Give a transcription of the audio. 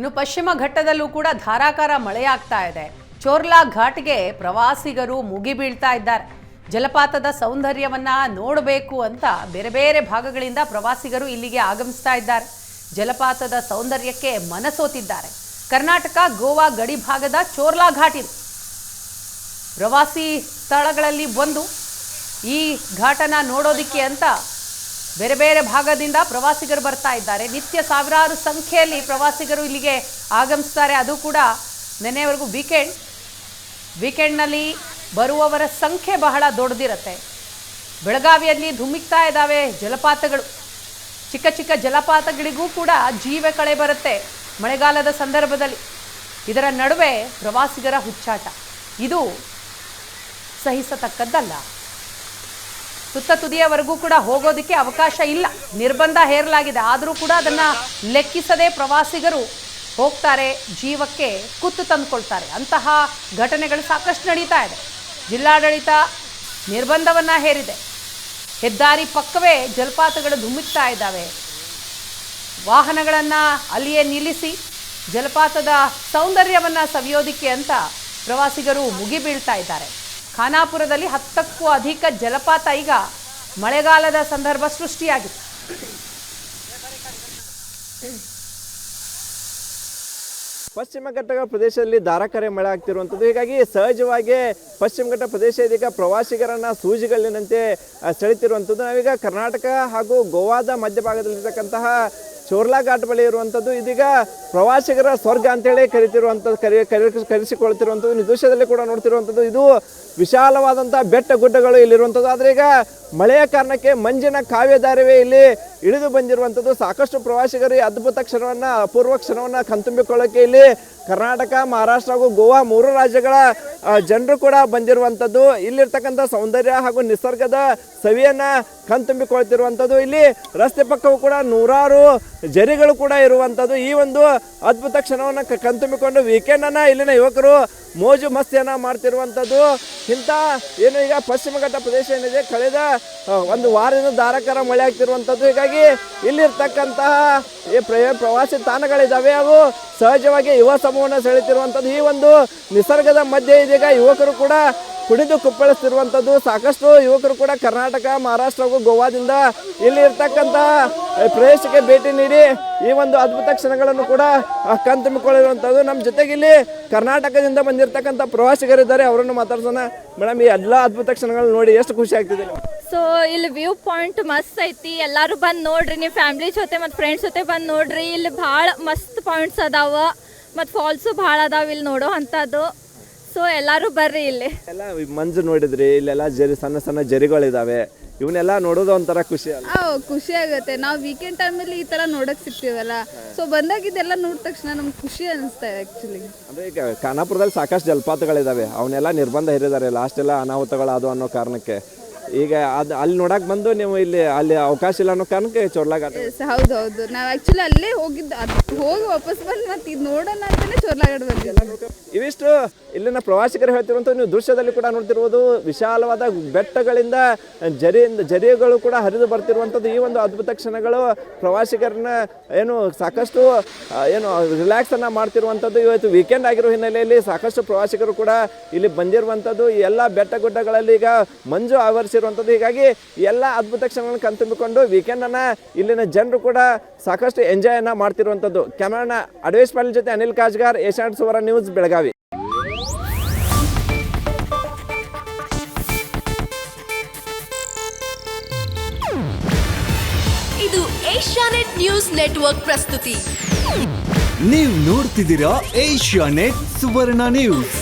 ಇನ್ನು ಪಶ್ಚಿಮ ಘಟ್ಟದಲ್ಲೂ ಕೂಡ ಧಾರಾಕಾರ ಮಳೆಯಾಗ್ತಾ ಇದೆ. ಚೋರ್ಲಾ ಘಾಟ್ಗೆ ಪ್ರವಾಸಿಗರು ಮುಗಿಬೀಳ್ತಾ ಇದ್ದಾರೆ. ಜಲಪಾತದ ಸೌಂದರ್ಯವನ್ನ ನೋಡಬೇಕು ಅಂತ ಬೇರೆ ಬೇರೆ ಭಾಗಗಳಿಂದ ಪ್ರವಾಸಿಗರು ಇಲ್ಲಿಗೆ ಆಗಮಿಸ್ತಾ ಇದ್ದಾರೆ. ಜಲಪಾತದ ಸೌಂದರ್ಯಕ್ಕೆ ಮನಸೋತಿದ್ದಾರೆ. ಕರ್ನಾಟಕ, ಗೋವಾ ಗಡಿ ಭಾಗದ ಚೋರ್ಲಾ ಘಾಟ್ ಇದು. ಪ್ರವಾಸಿ ಸ್ಥಳಗಳಲ್ಲಿ ಒಂದು. ಈ ಘಾಟನ ನೋಡೋದಿಕ್ಕೆ ಅಂತ ಬೇರೆ ಬೇರೆ ಭಾಗದಿಂದ ಪ್ರವಾಸಿಗರು ಬರ್ತಾ ಇದ್ದಾರೆ. ನಿತ್ಯ ಸಾವಿರಾರು ಸಂಖ್ಯೆಯಲ್ಲಿ ಪ್ರವಾಸಿಗರು ಇಲ್ಲಿಗೆ ಆಗಮಿಸ್ತಾರೆ. ಅದು ಕೂಡ ನೆನೆಯವರೆಗೂ ವೀಕೆಂಡ್ ವೀಕೆಂಡ್ನಲ್ಲಿ ಬರುವವರ ಸಂಖ್ಯೆ ಬಹಳ ದೊಡ್ಡದಿರುತ್ತೆ. ಬೆಳಗಾವಿಯಲ್ಲಿ ಧುಮ್ಮಿಕ್ತಾ ಇದ್ದಾವೆ ಜಲಪಾತಗಳು. ಚಿಕ್ಕ ಚಿಕ್ಕ ಜಲಪಾತಗಳಿಗೂ ಕೂಡ ಜೀವ ಕಳೆ ಬರುತ್ತೆ ಮಳೆಗಾಲದ ಸಂದರ್ಭದಲ್ಲಿ. ಇದರ ನಡುವೆ ಪ್ರವಾಸಿಗರ ಹುಚ್ಚಾಟ. ಇದು ಸಹಿಸತಕ್ಕದ್ದಲ್ಲ. ತುತ್ತ ತುದಿಯವರೆಗೂ ಕೂಡ ಹೋಗೋದಕ್ಕೆ ಅವಕಾಶ ಇಲ್ಲ. ನಿರ್ಬಂಧ ಹೇರಲಾಗಿದೆ. ಆದರೂ ಕೂಡ ಅದನ್ನು ಲೆಕ್ಕಿಸದೆ ಪ್ರವಾಸಿಗರು ಹೋಗ್ತಾರೆ, ಜೀವಕ್ಕೆ ಕುತ್ತು ತಂದುಕೊಳ್ತಾರೆ. ಅಂತಹ ಘಟನೆಗಳು ಸಾಕಷ್ಟು ನಡೀತಾ ಇದೆ. ಜಿಲ್ಲಾಡಳಿತ ನಿರ್ಬಂಧವನ್ನು ಹೇರಿದೆ. ಹೆದ್ದಾರಿ ಪಕ್ಕವೇ ಜಲಪಾತಗಳು ಧುಮ್ಮಿಕ್ತಾ ಇದ್ದಾವೆ. ವಾಹನಗಳನ್ನು ಅಲ್ಲಿಯೇ ನಿಲ್ಲಿಸಿ ಜಲಪಾತದ ಸೌಂದರ್ಯವನ್ನು ಸವಿಯೋದಿಕ್ಕೆ ಅಂತ ಪ್ರವಾಸಿಗರು ಮುಗಿಬೀಳ್ತಾ ಇದ್ದಾರೆ. ಖಾನಾಪುರದಲ್ಲಿ ಹತ್ತಕ್ಕೂ ಅಧಿಕ ಜಲಪಾತ ಈಗ ಮಳೆಗಾಲದ ಸಂದರ್ಭ ಸೃಷ್ಟಿಯಾಗಿತ್ತು ಪಶ್ಚಿಮ ಘಟ್ಟದ ಪ್ರದೇಶದಲ್ಲಿ ಧಾರಾಕಾರ ಮಳೆ ಆಗ್ತಿರುವಂಥದ್ದು. ಹೀಗಾಗಿ ಸಹಜವಾಗಿ ಪಶ್ಚಿಮ ಘಟ್ಟ ಪ್ರದೇಶ ಇದೀಗ ಪ್ರವಾಸಿಗರನ್ನ ಸೂಜಿಗಲ್ಲಿನಂತೆ ಸೆಳೆತಿರುವಂಥದ್ದು. ನಾವೀಗ ಕರ್ನಾಟಕ ಹಾಗೂ ಗೋವಾದ ಮಧ್ಯಭಾಗದಲ್ಲಿರ್ತಕ್ಕಂತಹ ಚೋರ್ಲಾ ಘಾಟ್ ಬಳಿ ಇರುವಂಥದ್ದು. ಇದೀಗ ಪ್ರವಾಸಿಗರ ಸ್ವರ್ಗ ಅಂತೇಳಿ ಕರಿತಿರುವಂಥದ್ದು, ಕರಿ ಕರಿ, ಕರೆಸಿಕೊಳ್ತಿರುವಂಥದ್ದು ದೃಶ್ಯದಲ್ಲಿ ಕೂಡ ನೋಡ್ತಿರುವಂಥದ್ದು. ಇದು ವಿಶಾಲವಾದಂಥ ಬೆಟ್ಟ ಗುಡ್ಡಗಳು ಇಲ್ಲಿರುವಂಥದ್ದು. ಆದರೆ ಈಗ ಮಳೆಯ ಕಾರಣಕ್ಕೆ ಮಂಜಿನ ಕಾವ್ಯಧಾರವೇ ಇಲ್ಲಿ ಇಳಿದು ಬಂದಿರುವಂಥದ್ದು. ಸಾಕಷ್ಟು ಪ್ರವಾಸಿಗರು ಈ ಅದ್ಭುತ ಕ್ಷಣವನ್ನು, ಅಪೂರ್ವ ಕ್ಷಣವನ್ನು ಕಣ್ತುಂಬಿಕೊಳ್ಳೋಕೆ ಇಲ್ಲಿ ಕರ್ನಾಟಕ, ಮಹಾರಾಷ್ಟ್ರ ಹಾಗೂ ಗೋವಾ ಮೂರು ರಾಜ್ಯಗಳ ಜನರು ಕೂಡ ಬಂದಿರುವಂಥದ್ದು. ಇಲ್ಲಿರ್ತಕ್ಕಂಥ ಸೌಂದರ್ಯ ಹಾಗೂ ನಿಸರ್ಗದ ಸವಿಯನ್ನು ಕಣ್ತುಂಬಿಕೊಳ್ತಿರುವಂಥದ್ದು ಇಲ್ಲಿ ರಸ್ತೆ ಪಕ್ಕವೂ ಕೂಡ ನೂರಾರು ಜರಿಗಳು ಕೂಡ ಇರುವಂಥದ್ದು. ಈ ಒಂದು ಅದ್ಭುತ ಕ್ಷಣವನ್ನು ಕಣ್ತುಂಬಿಕೊಂಡು ವೀಕೆಂಡನ್ನು ಇಲ್ಲಿನ ಯುವಕರು ಮೋಜು ಮಸ್ತಿಯನ್ನ ಮಾಡ್ತಿರುವಂಥದ್ದು ಇಂಥ ಏನು ಈಗ ಪಶ್ಚಿಮ ಘಟ್ಟ ಪ್ರದೇಶ ಏನಿದೆ, ಕಳೆದ ಒಂದು ವಾರದಿಂದ ಧಾರಾಕಾರ ಮಳೆ ಆಗ್ತಿರುವಂಥದ್ದು ಹೀಗಾಗಿ ಇಲ್ಲಿರ್ತಕ್ಕಂತಹ ಈ ಪ್ರ- ಪ್ರವಾಸಿ ತಾಣಗಳಿದ್ದಾವೆ ಅವು ಸಹಜವಾಗಿ ಯುವ ಸಮೂಹನ ಸೆಳೆತಿರುವಂಥದ್ದು ಈ ಒಂದು ನಿಸರ್ಗದ ಮಧ್ಯೆ ಇದೀಗ ಯುವಕರು ಕೂಡ ಕುಡಿದು ಕುಪ್ಪಳಿಸ್ತಿರುವಂಥದ್ದು ಸಾಕಷ್ಟು ಯುವಕರು ಕೂಡ ಕರ್ನಾಟಕ, ಮಹಾರಾಷ್ಟ್ರ ಹಾಗೂ ಗೋವಾದಿಂದ ಇಲ್ಲಿ ಇರ್ತಕ್ಕಂಥ ಪ್ರದೇಶಕ್ಕೆ ಭೇಟಿ ನೀಡಿ ಈ ಒಂದು ಅದ್ಭುತ ಕ್ಷಣಗಳನ್ನು ಕೂಡ ಕಣ್ತುಂಬಿಕೊಳ್ಳಿರುವಂಥದ್ದು ನಮ್ಮ ಜೊತೆಗೆ ಇಲ್ಲಿ ಕರ್ನಾಟಕದಿಂದ ಬಂದಿರತಕ್ಕಂಥ ಪ್ರವಾಸಿಗರಿದ್ದಾರೆ ಅವರನ್ನು ಮಾತಾಡ್ಸೋಣ. ಮೇಡಮ್, ಈ ಎಲ್ಲ ಅದ್ಭುತ ಕ್ಷಣಗಳನ್ನು ನೋಡಿ ಎಷ್ಟು ಖುಷಿ ಆಗ್ತಿದೆ? ಸೊ ಇಲ್ಲಿ ವ್ಯೂ ಪಾಯಿಂಟ್ ಮಸ್ತ್ ಐತಿ. ಎಲ್ಲರೂ ಬಂದು ನೋಡ್ರಿ, ನೀವು ಫ್ಯಾಮಿಲಿ ಜೊತೆ ಮತ್ತು ಫ್ರೆಂಡ್ಸ್ ಜೊತೆ ಬಂದು ನೋಡ್ರಿ. ಇಲ್ಲಿ ಭಾಳ ಮಸ್ತ್ ಪಾಯಿಂಟ್ಸ್ ಅದಾವ. ಮತ್ತು ಫಾಲ್ಸು ಭಾಳ ಅದಾವ ಇಲ್ಲಿ ನೋಡೋ ಅಂಥದ್ದು. ಸೊ ಎಲ್ಲರೂ ಬರ್ರಿ ಇಲ್ಲಿ. ಎಲ್ಲ ಈ ಮಂಜು ನೋಡಿದ್ರಿ ಇಲ್ಲೆಲ್ಲ ಜರಿ ಸಣ್ಣ ಸಣ್ಣ ಜರಿಗಳಿದಾವೆ. ಇವನ್ನೆಲ್ಲ ನೋಡೋದು ಒಂಥರ ಖುಷಿ ಅಲ್ಲ ಆ, ಖುಷಿ ಆಗುತ್ತೆ. ನಾವು ವೀಕೆಂಡ್ ಟೈಮಲ್ಲಿ ಈ ಥರ ನೋಡಕ್ ಸಿಗ್ತೀವಲ್ಲ? ಸೊ ಬಂದಾಗ ಇದೆಲ್ಲ ನೋಡಿದ ತಕ್ಷಣ ನಮ್ಗೆ ಖುಷಿ ಅನಿಸ್ತಾ ಇದೆ ಆ್ಯಕ್ಚುಲಿ ಅಂದ್ರೆ ಈಗ ಖಾನಾಪುರದಲ್ಲಿ ಸಾಕಷ್ಟು ಜಲಪಾತಗಳಿದಾವೆ. ಅವನ್ನೆಲ್ಲ ನಿರ್ಬಂಧ ಹೇರಿದ್ದಾರೆ. ಲಾಸ್ಟ್ ಎಲ್ಲ ಅನಾಹುತಗಳು ಅದು ಅನ್ನೋ ಕಾರಣಕ್ಕೆ. ಈಗ ಅದು ಅಲ್ಲಿ ನೋಡಕ್ ಬಂದು ನೀವು ಇಲ್ಲಿ ಅಲ್ಲಿ ಅವಕಾಶ ಇಲ್ಲ ಅನ್ನೋ ಕಾರಣಕ್ಕೆ ಚೋರ್ಲಾಘಾಟ ಹೌದು ಹೌದು ಆಕ್ಚುಲಿ ಆ್ಯಕ್ಚುಲಿ ಅಲ್ಲೇ ಹೋಗಿದ್ದು ಅದು ಹೋಗಿ ವಾಪಸ್ ಬಂದು ಮತ್ತೆ ಇದು ನೋಡೋಣ ಅಂತಾನೆ ಚೋರ್ಲಾಗಡ್ ಬಂದಿಲ್ಲ ಇವಿಷ್ಟು ಇಲ್ಲಿನ ಪ್ರವಾಸಿಗರು ಹೇಳ್ತಿರುವಂಥ ನೀವು ದೃಶ್ಯದಲ್ಲಿ ಕೂಡ ನೋಡ್ತಿರ್ಬೋದು. ವಿಶಾಲವಾದ ಬೆಟ್ಟಗಳಿಂದ ಜರಿಯಿಂದ ಜರಿಗಳು ಕೂಡ ಹರಿದು ಬರ್ತಿರುವಂಥದ್ದು ಈ ಒಂದು ಅದ್ಭುತ ಕ್ಷಣಗಳು. ಪ್ರವಾಸಿಗರನ್ನ ಏನು ಸಾಕಷ್ಟು ಏನು ರಿಲ್ಯಾಕ್ಸ್ ಅನ್ನ ಮಾಡ್ತಿರುವಂಥದ್ದು ಇವತ್ತು ವೀಕೆಂಡ್ ಆಗಿರೋ ಹಿನ್ನೆಲೆಯಲ್ಲಿ ಸಾಕಷ್ಟು ಪ್ರವಾಸಿಗರು ಕೂಡ ಇಲ್ಲಿ ಬಂದಿರುವಂಥದ್ದು ಈ ಎಲ್ಲ ಬೆಟ್ಟ ಗುಡ್ಡಗಳಲ್ಲಿ ಈಗ ಮಂಜು ಆವರಿಸಿರುವಂಥದ್ದು ಹೀಗಾಗಿ ಎಲ್ಲ ಅದ್ಭುತ ಕ್ಷಣಗಳನ್ನು ಕಣ್ತುಂಬಿಕೊಂಡು ವೀಕೆಂಡನ್ನು ಇಲ್ಲಿನ ಜನರು ಕೂಡ ಸಾಕಷ್ಟು ಎಂಜಾಯನ್ನು ಮಾಡ್ತಿರುವಂಥದ್ದು. ಕ್ಯಾಮ್ರಾನ ಅಡ್ವೇಶ್ ಪಾಲ್ ಜೊತೆ ಅನಿಲ್ ಕಾಜ್ಗಾರ್ ಏಷ್ಯಾಡ್ ಸುವರ ನ್ಯೂಸ್ ಬೆಳಗಾವಿ. ಇದು ಏಷ್ಯಾನೆಟ್ ನ್ಯೂಸ್ ನೆಟ್ವರ್ಕ್ ಪ್ರಸ್ತುತಿ. ನೀವು ನೋಡ್ತಿದ್ದೀರಾ ಏಷ್ಯಾ ನೆಟ್ ಸುವರ್ಣ ನ್ಯೂಸ್.